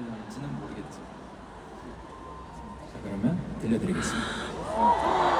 맞출지는 모르겠죠. 자 그러면 들려드리겠습니다.